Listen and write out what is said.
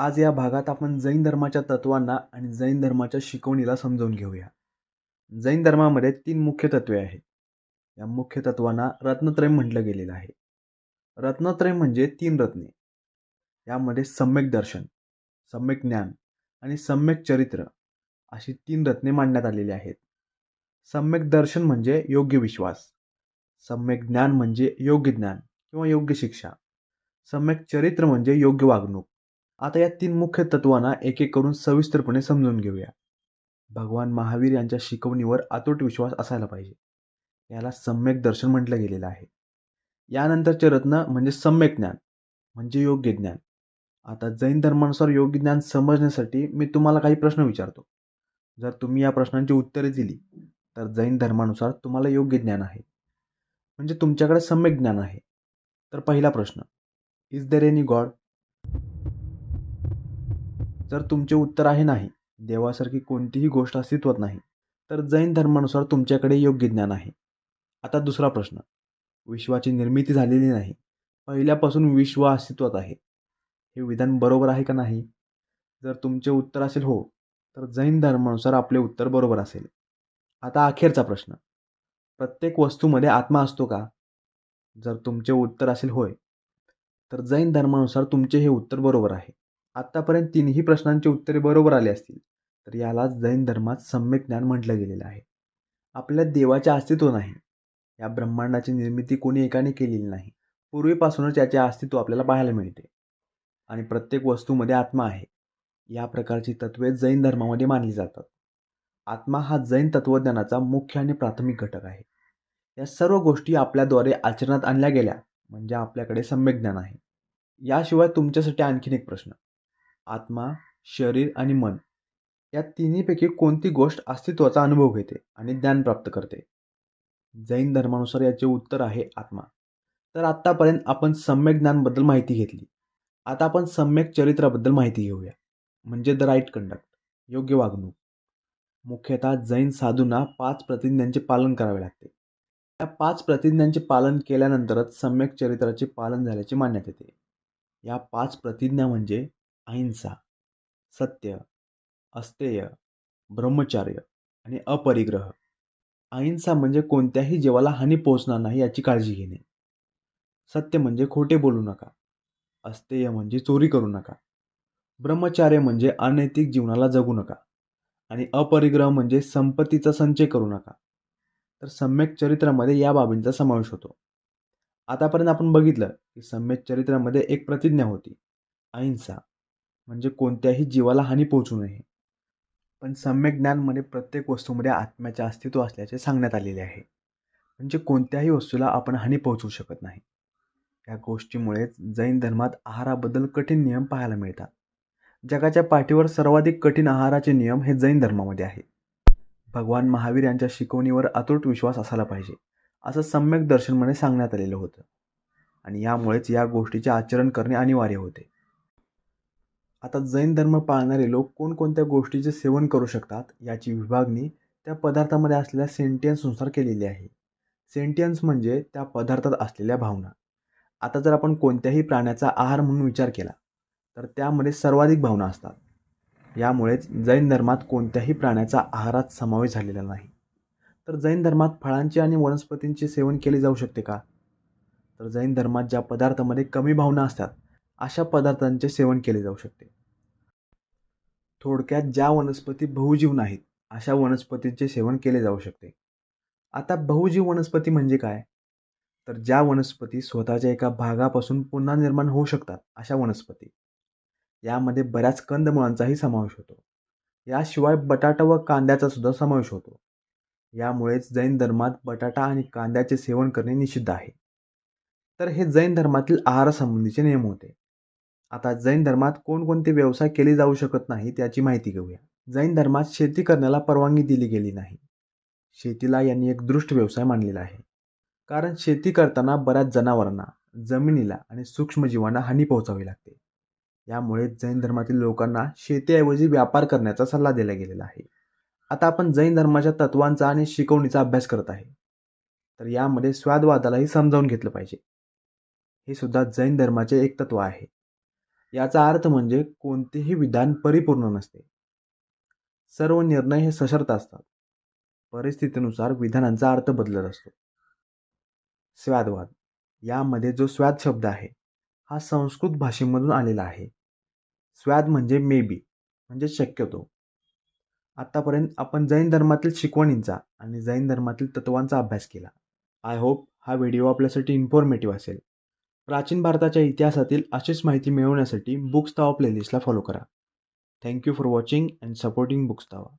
आज या भागात आपण जैन धर्माच्या तत्त्वांना आणि जैन धर्माच्या शिकवणीला समजून घेऊया. जैन धर्मामध्ये तीन मुख्य तत्त्वे आहेत. या मुख्य तत्त्वांना रत्नत्रय म्हटलं गेलेलं आहे. रत्नत्रय म्हणजे तीन रत्ने. यामध्ये सम्यक दर्शन सम्यक ज्ञान आणि सम्यक चरित्र अशी तीन रत्ने मांडण्यात आलेली आहेत. सम्यक दर्शन म्हणजे योग्य विश्वास. सम्यक ज्ञान म्हणजे योग्य ज्ञान किंवा योग्य शिक्षा. सम्यक चरित्र म्हणजे योग्य वागणूक. आता या तीन मुख्य तत्वांना एक एक करून सविस्तरपणे समजून घेऊया. भगवान महावीर यांच्या शिकवणीवर अतूट विश्वास असायला पाहिजे. याला सम्यक दर्शन म्हटलं गेलेलं आहे. यानंतरचे रत्न म्हणजे सम्यक ज्ञान म्हणजे योग्य ज्ञान. आता जैन धर्मानुसार योग्य ज्ञान समजण्यासाठी मी तुम्हाला काही प्रश्न विचारतो. जर तुम्ही या प्रश्नांची उत्तरे दिली तर जैन धर्मानुसार तुम्हाला योग्य ज्ञान आहे. म्हणजे तुमच्याकडे सम्यक ज्ञान आहे. तर पहिला प्रश्न इज देर एनी गॉड जर तुमचे उत्तर आहे नाही देवासारखी कोणतीही गोष्ट अस्तित्वात नाही तर जैन धर्मानुसार तुमच्याकडे योग्य ज्ञान आहे. आता दुसरा प्रश्न. विश्वाची निर्मिती झालेली नाही. पहिल्यापासून विश्व अस्तित्वात आहे. हे विधान बरोबर आहे का नाही? जर तुमचे उत्तर असेल हो तर जैन धर्मानुसार आपले उत्तर बरोबर असेल. आता अखेरचा प्रश्न. प्रत्येक वस्तूमध्ये आत्मा असतो का? जर तुमचे उत्तर असेल होय तर जैन धर्मानुसार तुमचे हे उत्तर बरोबर आहे. आत्तापर्यंत तीनही प्रश्नांची उत्तरे बरोबर आली असतील तर यालाच जैन धर्मात सम्यक ज्ञान म्हटलं गेलेलं आहे. आपल्या देवाचे अस्तित्व नाही. या ब्रह्मांडाची निर्मिती कोणी एकाने केलेली नाही. पूर्वीपासूनच याचे अस्तित्व आपल्याला पाहायला मिळते. आणि प्रत्येक वस्तूमध्ये आत्मा आहे. या प्रकारची तत्वे जैन धर्मामध्ये मानली जातात. आत्मा हा जैन तत्त्वज्ञानाचा मुख्य आणि प्राथमिक घटक आहे. या सर्व गोष्टी आपल्याद्वारे आचरणात आणल्या गेल्या म्हणजे आपल्याकडे सम्यक ज्ञान आहे. याशिवाय तुमच्यासाठी आणखीन एक प्रश्न. आत्मा शरीर आणि मन. या तिन्हीपैकी कोणती गोष्ट अस्तित्वाचा अनुभव घेते आणि ज्ञान प्राप्त करते? जैन धर्मानुसार याचे उत्तर आहे आत्मा. तर आत्तापर्यंत आपण सम्यक ज्ञानबद्दल माहिती घेतली. आता आपण सम्यक चरित्राबद्दल माहिती घेऊया. म्हणजे द राईट कंडक्ट योग्य वागणूक. मुख्यतः जैन साधूंना पाच प्रतिज्ञांचे पालन करावे लागते. या पाच प्रतिज्ञांचे पालन केल्यानंतरच सम्यक चरित्राचे पालन झाल्याचे मानण्यात येते. या पाच प्रतिज्ञा म्हणजे अहिंसा सत्य अस्तेय ब्रह्मचार्य आणि अपरिग्रह. अहिंसा म्हणजे कोणत्याही जीवाला हानी पोहोचणार नाही याची काळजी घेणे. सत्य म्हणजे खोटे बोलू नका. अस्तेय म्हणजे चोरी करू नका. ब्रह्मचार्य म्हणजे अनैतिक जीवनाला जगू नका आणि अपरिग्रह म्हणजे संपत्तीचा संचय करू नका. तर सम्यक चरित्रामध्ये या बाबींचा समावेश होतो. आतापर्यंत आपण बघितलं की सम्यक चरित्रामध्ये एक प्रतिज्ञा होती अहिंसा. म्हणजे कोणत्याही जीवाला हानी पोहोचू नये. पण सम्यक ज्ञानमध्ये प्रत्येक वस्तूमध्ये आत्म्याचे अस्तित्व असल्याचे सांगण्यात आलेले आहे. म्हणजे कोणत्याही वस्तूला आपण हानी पोहोचवू शकत नाही. या गोष्टीमुळेच जैन धर्मात आहाराबद्दल कठीण नियम पाहायला मिळतात. जगाच्या पाठीवर सर्वाधिक कठीण आहाराचे नियम हे जैन धर्मामध्ये आहे. भगवान महावीर यांच्या शिकवणीवर अतूट विश्वास असायला पाहिजे असं सम्यक दर्शनमध्ये सांगण्यात आलेलं होतं. आणि यामुळेच या गोष्टीचे आचरण करणे अनिवार्य होते. आता जैन धर्म पाळणारे लोक कोणकोणत्या गोष्टीचे सेवन करू शकतात याची विभागणी त्या पदार्थामध्ये असलेल्या सेंटियन्सनुसार केलेली आहे. सेंटियन्स म्हणजे त्या पदार्थात असलेल्या भावना. आता जर आपण कोणत्याही प्राण्याचा आहार म्हणून विचार केला तर त्यामध्ये सर्वाधिक भावना असतात. यामुळेच जैन धर्मात कोणत्याही प्राण्याचा आहारात समावेश झालेला नाही. तर जैन धर्मात फळांचे आणि वनस्पतींचे सेवन केले जाऊ शकते का? तर जैन धर्मात ज्या पदार्थामध्ये कमी भावना असतात अशा पदार्थांचे सेवन केले जाऊ शकते. थोडक्यात ज्या वनस्पती बहुजीव नाहीत अशा वनस्पतींचे सेवन केले जाऊ शकते. आता बहुजीव वनस्पती म्हणजे काय? तर ज्या वनस्पती स्वतःच्या एका भागापासून पुन्हा निर्माण होऊ शकतात अशा वनस्पती. यामध्ये बऱ्याच कंदमुळांचाही समावेश होतो. याशिवाय बटाटा व कांद्याचा सुद्धा समावेश होतो. यामुळेच जैन धर्मात बटाटा आणि कांद्याचे सेवन करणे निषिद्ध आहे. तर हे जैन धर्मातील आहारासंबंधीचे नियम होते. आता जैन धर्मात कोणकोणते व्यवसाय केले जाऊ शकत नाही त्याची माहिती घेऊया. जैन धर्मात शेती करण्याला परवानगी दिली गेली नाही. शेतीला यांनी एक दृष्ट व्यवसाय मानलेला आहे. कारण शेती करताना बऱ्याच जनावरांना जमिनीला आणि सूक्ष्मजीवांना हानी पोहोचावी लागते. यामुळे जैन धर्मातील लोकांना शेतीऐवजी व्यापार करण्याचा सल्ला दिला गेलेला आहे. आता आपण जैन धर्माच्या तत्वांचा आणि शिकवणीचा अभ्यास करत आहे. तर यामध्ये स्वादवादालाही समजावून घेतलं पाहिजे. हे सुद्धा जैन धर्माचे एक तत्व आहे. याचा अर्थ म्हणजे कोणतेही विधान परिपूर्ण नसते. सर्व निर्णय हे सशर्त असतात. परिस्थितीनुसार विधानांचा अर्थ बदलत असतो. स्वादवाद. यामध्ये जो स्वाद शब्द आहे हा संस्कृत भाषेमधून आलेला आहे. स्वाद म्हणजे मे बी म्हणजे शक्यतो. आत्तापर्यंत आपण जैन धर्मातील शिकवणींचा आणि जैन धर्मातील तत्वांचा अभ्यास केला. आय होप हा व्हिडिओ आपल्यासाठी इन्फॉर्मेटिव्ह असेल. प्राचीन भारताच्या इतिहासातील अशीच माहिती मिळवण्यासाठी बुक्स तावा प्लेलिस्टला फॉलो करा. Thank you for watching and supporting books तावा